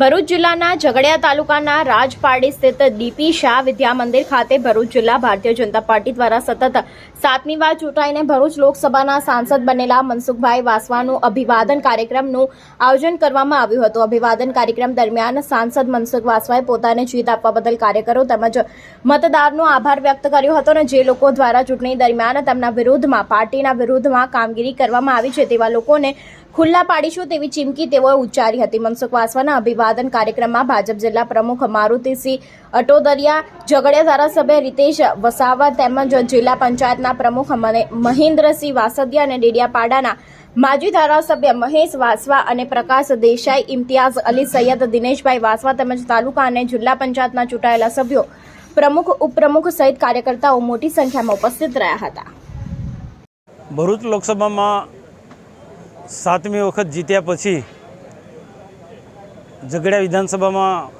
ભરૂચ જિલ્લાના ઝઘડિયા તાલુકાના રાજપાડી સ્થિત ડીપી શાહ વિદ્યા મંદિર ખાતે ભરૂચ જિલ્લા ભારતીય જનતા પાર્ટી દ્વારા સતત સાતમી વાર ચૂંટાઈને ભરૂચ લોકસભાના સાંસદ બનેલા મનસુખભાઈ વાસવાનું અભિવાદન કાર્યક્રમનું આયોજન કરવામાં આવ્યું હતું. અભિવાદન કાર્યક્રમ દરમિયાન સાંસદ મનસુખ વાસવાએ પોતાને જીત આપવા બદલ કાર્યકરો તેમજ મતદારનો આભાર વ્યક્ત કર્યો હતો અને જે લોકો દ્વારા ચૂંટણી દરમિયાન તેમના વિરુદ્ધમાં, પાર્ટીના વિરુદ્ધમાં કામગીરી કરવામાં આવી છે તેવા લોકોને ખુલ્લા પાડીશું તેવી ચીમકી તેઓએ ઉચ્ચારી હતી. મનસુખ વાસવાના અભિવાદન કાર્યક્રમમાં ભાજપ જિલ્લા પ્રમુખ મારુતિસિંહ અટોદરિયા, ઝઘડિયા ધારાસભ્ય રીતેશ વસાવા તેમજ જિલ્લા પંચાયતના પ્રમુખ મહેન્દ્રસિંહ વાસદિયા અને ડેડિયાપાડાના માજી ધારાસભ્ય મહેશ વાસવા અને પ્રકાશ દેસાઈ, ઇમ્તિયાઝ અલી સૈયદ, દિનેશભાઈ વાસવા તેમજ તાલુકા અને જિલ્લા પંચાયતના ચૂંટાયેલા સભ્યો પ્રમુખ, ઉપપ્રમુખ સહિત કાર્યકર્તાઓ મોટી સંખ્યામાં ઉપસ્થિત રહ્યા હતા. ભરૂચ લોકસભામાં સાતમી વખત જીત્યા પછી ઝઘડિયા વિધાનસભામાં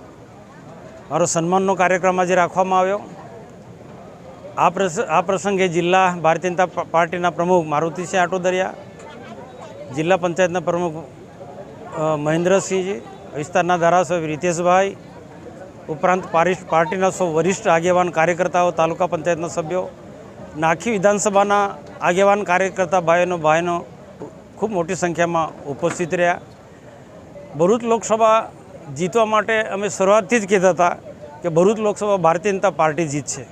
મારો સન્માનનો કાર્યક્રમ આજે રાખવામાં આવ્યો. આ પ્રસ, આ પ્રસંગે જિલ્લા ભારતીય જનતા પાર્ટીના પ્રમુખ મારુતિસિંહ આટોદરિયા, જિલ્લા પંચાયતના પ્રમુખ મહેન્દ્રસિંહજી, વિસ્તારના ધારાસભ્ય રીતેશભાઈ, ઉપરાંત પાર્ટીના સૌ વરિષ્ઠ આગેવાન કાર્યકર્તાઓ, તાલુકા પંચાયતના સભ્યો, નાખી વિધાનસભાના આગેવાન કાર્યકર્તા ભાઈઓનો, ભાઈનો ખૂબ મોટી સંખ્યામાં ઉપસ્થિત રહ્યા. ભરૂચ લોકસભા જીતવા માટે અમે શરૂઆતથી જ કહેતા હતા કે ભરૂચ લોકસભા ભારતીય જનતા પાર્ટી જીતશે.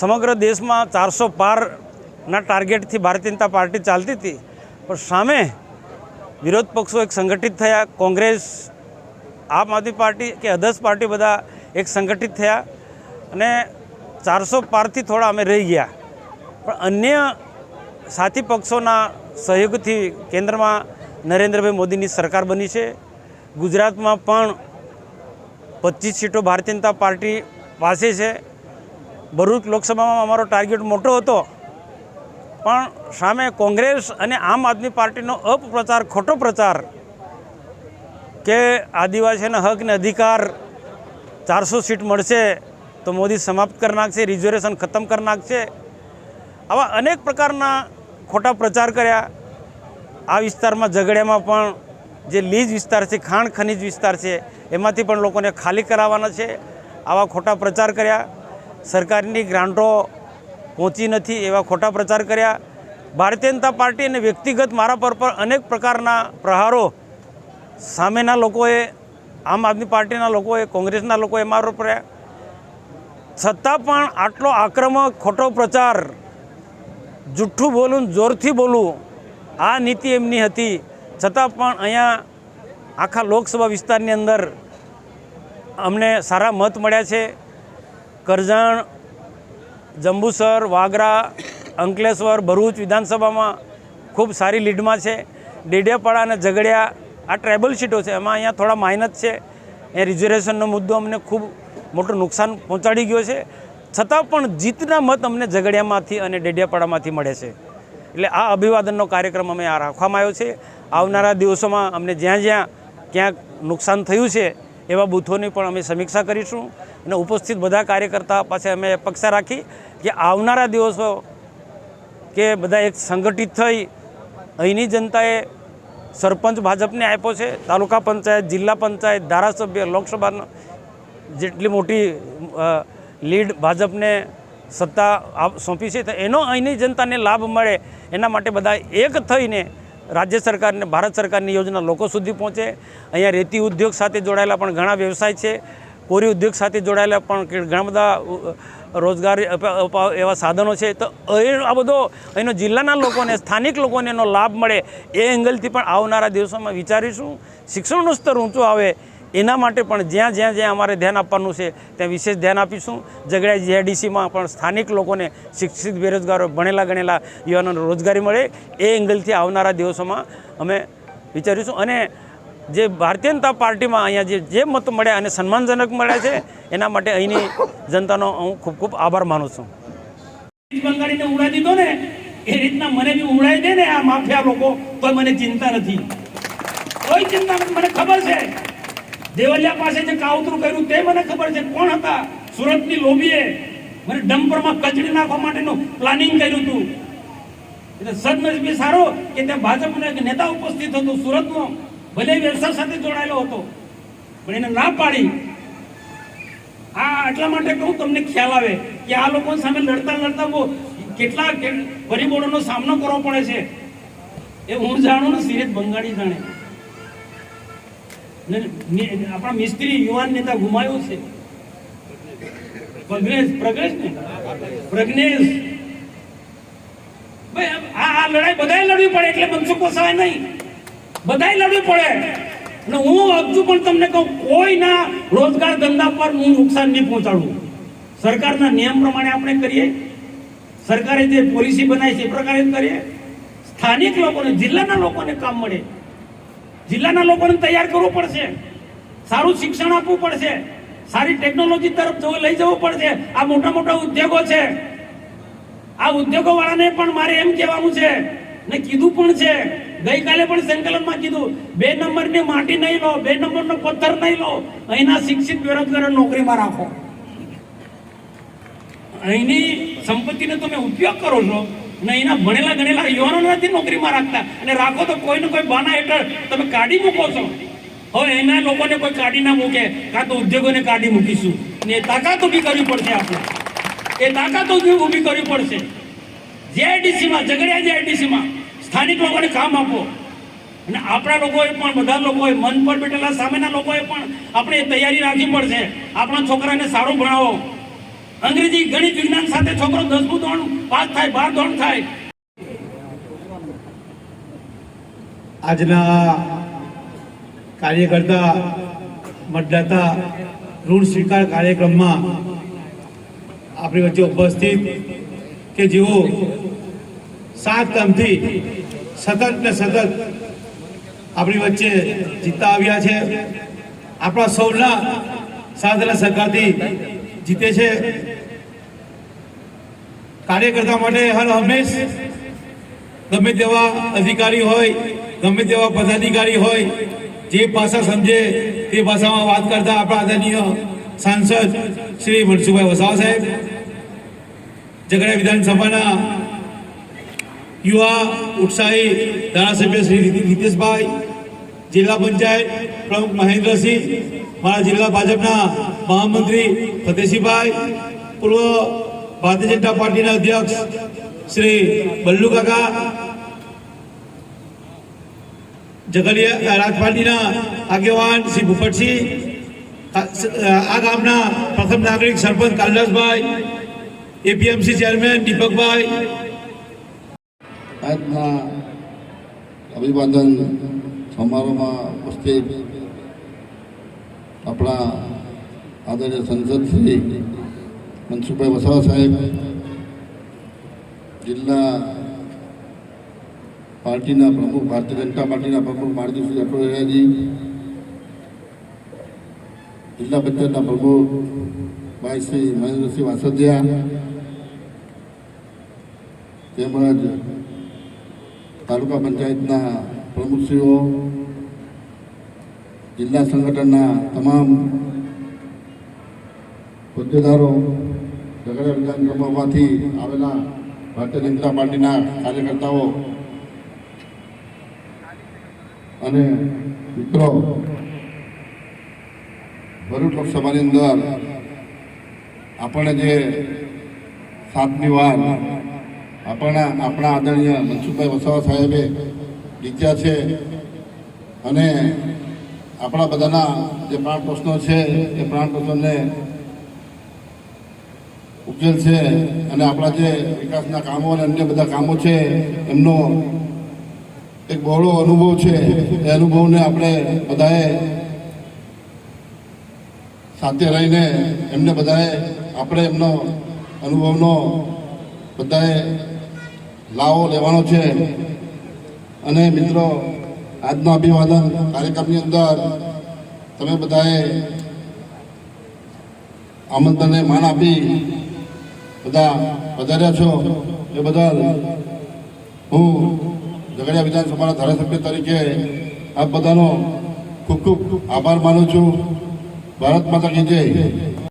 સમગ્ર દેશમાં ચારસો પારના ટાર્ગેટથી ભારતીય જનતા પાર્ટી ચાલતી હતી. પણ સામે વિરોધ પક્ષો એક સંગઠિત થયા. કોંગ્રેસ, આમ આદમી પાર્ટી કે અધર્સ પાર્ટી બધા એક સંગઠિત થયા અને ચારસો પારથી થોડા અમે રહી ગયા. પણ અન્ય સાથી પક્ષોના સહયોગથી કેન્દ્રમાં નરેન્દ્રભાઈ મોદીની સરકાર બની છે. ગુજરાતમાં પણ પચીસ સીટો ભારતીય જનતા પાર્ટી પાસે છે. ભરૂચ લોકસભામાં અમારો ટાર્ગેટ મોટો હતો. પણ સામે કોંગ્રેસ અને આમ આદમી પાર્ટીનો અપપ્રચાર, ખોટો પ્રચાર કે આદિવાસીના હક ને અધિકાર ચારસો સીટ મળશે તો મોદી સમાપ્ત કરી નાખશે રિઝર્વેશન ખતમ કરી નાખશે. આવા અનેક પ્રકારના ખોટા પ્રચાર કર્યા. આ વિસ્તારમાં ઝઘડિયામાં પણ જે લીજ વિસ્તાર છે, ખાણ ખનિજ વિસ્તાર છે, એમાંથી પણ લોકોને ખાલી કરાવવાના છે. આવા ખોટા પ્રચાર કર્યા. સરકારની ગ્રાન્ટો પહોંચી નથી એવા ખોટા પ્રચાર કર્યા. ભારતીય જનતા પાર્ટી અને વ્યક્તિગત મારા પર પર અનેક પ્રકારના પ્રહારો સામેના લોકોએ, આમ આદમી પાર્ટીના લોકોએ, કોંગ્રેસના લોકોએ મારો પડ્યા છતાં પણ આટલો આક્રમક ખોટો પ્રચાર જુઠ્ઠું બોલું જોરથી બોલવું આ નીતિ એમની હતી. છતાં પણ અહીંયા આખા લોકસભા વિસ્તારની અંદર અમને સારા મત મળ્યા છે. કરજણ, જંબુસર, વાગરા, અંકલેશ્વર, ભરૂચ વિધાનસભામાં ખૂબ સારી લીડમાં છે. ડેડિયાપાડા અને ઝઘડિયા આ ટ્રાઇબલ સીટો છે. એમાં અહીંયા થોડા માઇનસ છે. એ રિઝર્વેશનનો મુદ્દો અમને ખૂબ મોટું નુકસાન પહોંચાડી ગયો છે. છતાં પણ જીતના મત અમને ઝઘડિયામાંથી અને ડેડિયાપાડામાંથી મળે છે. એટલે આ અભિવાદનનો કાર્યક્રમ અમે આ રાખવામાં આવ્યો છે. આવનારા દિવસોમાં અમને જ્યાં જ્યાં ક્યાંક નુકસાન થયું છે, એવા બૂથોની પણ અમે સમીક્ષા કરીશું અને ઉપસ્થિત બધા કાર્યકર્તા પાસે અમે અપેક્ષા રાખી કે આવનારા દિવસો કે બધા એક સંગઠિત થઈ અહીંની જનતાએ સરપંચ ભાજપને આપ્યો છે, તાલુકા પંચાયત, જિલ્લા પંચાયત, ધારાસભ્ય લોકસભાનો જેટલી મોટી લીડ ભાજપને સત્તા સોંપી છે, તો એનો અહીંની જનતાને લાભ મળે એના માટે બધા એક થઈને રાજ્ય સરકારને, ભારત સરકારની યોજના લોકો સુધી પહોંચે. અહીંયા રેતી ઉદ્યોગ સાથે જોડાયેલા પણ ઘણા વ્યવસાય છે. કોરી ઉદ્યોગ સાથે જોડાયેલા પણ ઘણા બધા રોજગાર એવા સાધનો છે. તો આ બધો અહીંનો જિલ્લાના લોકોને, સ્થાનિક લોકોને એનો લાભ મળે એ એંગલથી પણ આવનારા દિવસોમાં વિચારીશું. શિક્ષણનું સ્તર ઊંચું આવે એના માટે પણ જ્યાં જ્યાં જ્યાં અમારે ધ્યાન આપવાનું છે, ત્યાં વિશેષ ધ્યાન આપીશું. ઝઘડા જીઆઈડીસીમાં પણ સ્થાનિક લોકોને શિક્ષિત બેરોજગારો ભણેલા ગણેલા યુવાનોને રોજગારી મળે એ એંગલથી આવનારા દિવસોમાં અમે વિચારીશું. અને જે ભારતીય જનતા પાર્ટીમાં અહીંયા જે જે મત મળ્યા અને સન્માનજનક મળ્યા છે, એના માટે અહીંની જનતાનો હું ખૂબ ખૂબ આભાર માનું છું. બંગાળીને ઉડાવી દીધો ને, એ રીતના મને બી ઉડાવી દે ને આ માફિયા લોકો તો મને ચિંતા નથી. કોઈ ચિંતા નથી, મને ખબર છે. દેવલિયા પાસે જે કાવતરું કર્યું તે મને ખબર છે. કોણ હતા? સુરતની લોબીએ મને ડમ્પરમાં કચડી નાખવા માટેનું પ્લાનિંગ કર્યું હતું. એટલે સદનસીબી સારો કે ત્યાં ભાજપનો એક નેતા ઉપસ્થિત હતો, સુરતનો. ભલે વ્યવસાય સાથે જોડાયેલો હતો. પણ એને ના પાડી. આ એટલા માટે કહું, તમને ખ્યાલ આવે કે આ લોકો સામે લડતા લડતા બહુ કેટલા પરિબળોનો સામનો કરવો પડે છે. એ હું જાણું ને સિરેજ બંગાળી જાણે. આપણા મિસ્ત્રી યુવાન નેતા ગુમાયો છે. પ્રજ્ઞેશ પ્રજ્ઞેશ ને? પ્રજ્ઞેશ. આ આ લડાઈ બધાય લડવી પડે, એટલે મનસુખ વસાવાય નહીં. બધાય લડવી પડે. અને હું હજુ પણ તમને કહું, કોઈના રોજગાર ધંધા પર હું નુકસાન નહીં પહોંચાડું. સરકારના નિયમ પ્રમાણે આપણે કરીએ. સરકારે જે પોલિસી બનાવી છે, એ પ્રકારે કરીએ. સ્થાનિક લોકોને, જિલ્લાના લોકોને કામ મળે. જિલ્લાના લોકોને તૈયાર કરવું પડશે. સારું શિક્ષણ આપવું પડશે. સારી ટેકનોલોજી તરફ લઈ જવું પડશે. આ મોટા મોટા ઉદ્યોગો છે. આ ઉદ્યોગો વાળાને પણ મારે એમ કહેવાનું છે, ને કીધું પણ છે. ગઈકાલે પણ સંકલનમાં કીધું, બે નંબરની માટી નહીં લો, બે નંબરનો પથ્થર નહીં લો. અહીંના શિક્ષિત બેરોજગારો નોકરીમાં રાખો. અહીંની સંપત્તિનો તમે ઉપયોગ કરો છો. ને એના ભણેલા ગણેલા યુવાનો નથી નોકરીમાં રાખતા. અને રાખો તો કોઈને કોઈ બાના હેઠળ તમે કાઢી મૂકો છો. હવે એના લોકોને કોઈ કાઢી ના મૂકે. કાં તો ઉદ્યોગોને કાઢી મૂકીશું. ને તાકાત ઊભી કરવી પડશે આપણે. એ તાકાત ઊભી કરવી પડશે. જેઆઈડીસીમાં, ઝઘડિયા જેઆઈડીસીમાં સ્થાનિક લોકોને કામ આપો. અને આપણા લોકોએ પણ, બધા લોકોએ મન પર બેઠેલા સામેના લોકોએ પણ આપણે તૈયારી રાખવી પડશે. આપણા છોકરાને સારું ભણાવો. અંગ્રેજી ગણિત વિજ્ઞાન સાથે છોકરો દસમું ધોરણ પાસ થાય બાર ધોરણ થાય. આજના કાર્યકર્તા, મતદાતા ઋણ સ્વીકાર કાર્યક્રમમાં આપણી વચ્ચે ઉપસ્થિત કે જેઓ સાત કામથી સતત ને સતત આપણી વચ્ચે જીતતા આવ્યા છે. આપણા સૌના સાથ સરકારથી જીતે છે. કાર્યકર્તા માટે હર હંમેશ ગમે તેવા અધિકારી હોય, ગમે તેવા પદાધિકારી હોય, જે ભાષા સમજે તે ભાષામાં વાત કરતા આપણા આદરણીય સાંસદ શ્રી મનસુખભાઈ વસાવા સાહેબ ઝઘડા વિધાનસભાના યુવા ઉત્સાહી ધારાસભ્ય શ્રી રીતિ- રીતેશભાઈ જિલ્લા પંચાયત પ્રમુખ મહેન્દ્રસિંહ મારા જિલ્લા ભાજપના મહામંત્રી ફતેસિંહભાઈ પૂર્વ ભારતીય જનતા પાર્ટીના અધ્યક્ષ શ્રી બલ્લુ કાકા રાજ રાજપાટીના આગેવાન શ્રી ભૂપતસિંહ આ આ ગામના પ્રથમ નાગરિક સરપંચ કાલદાસભાઈ, એપીએમસી ચેરમેન દીપકભાઈ. આજના અભિવાદન સમારોહમાં ઉપસ્થિત આપણા આદરણીય સંસદ શ્રી મનસુખભાઈ વસાવા સાહેબ, જિલ્લા પાર્ટીના પ્રમુખ, ભારતીય જનતા પાર્ટીના પ્રમુખ મારુતિસિંહ અટોરિયાજી જિલ્લા પંચાયતના પ્રમુખ ભાઈ શ્રી મહેન્દ્રસિંહ વાસદિયા, તેમજ તાલુકા પંચાયતના પ્રમુખશ્રીઓ જિલ્લા સંગઠનના તમામ હોદ્દેદારો, ઝઘડા વિધાનસભામાંથી આવેલા ભારતીય જનતા પાર્ટીના કાર્યકર્તાઓ અને મિત્રો, ભરૂચ લોકસભાની અંદર આપણે જે સાતમી વાર આપણા આપણા આદરણીય મનસુખભાઈ વસાવા સાહેબે જીત્યા છે અને આપણા બધાના જે પ્રાણ પ્રશ્નો છે, એ પ્રાણ પ્રશ્નોને ઉકેલ છે અને આપણા જે વિકાસના કામો અને અન્ય બધા કામો છે, એમનો એક બહોળો અનુભવ છે, એ અનુભવને આપણે બધાએ સાથે રહીને એમને બધાએ આપણે એમનો અનુભવનો બધાએ લાવો લેવાનો છે. અને મિત્રો આજના અભિવાદન કાર્યક્રમની અંદર તમે બધાએ આમંત્રણને માન આપી બધા વધાર્યા છો. એ બદલ હું ઝઘડિયા વિધાનસભાના ધારાસભ્ય તરીકે આપ બધાનો ખૂબ ખૂબ આભાર માનું છું. ભારત માતા કી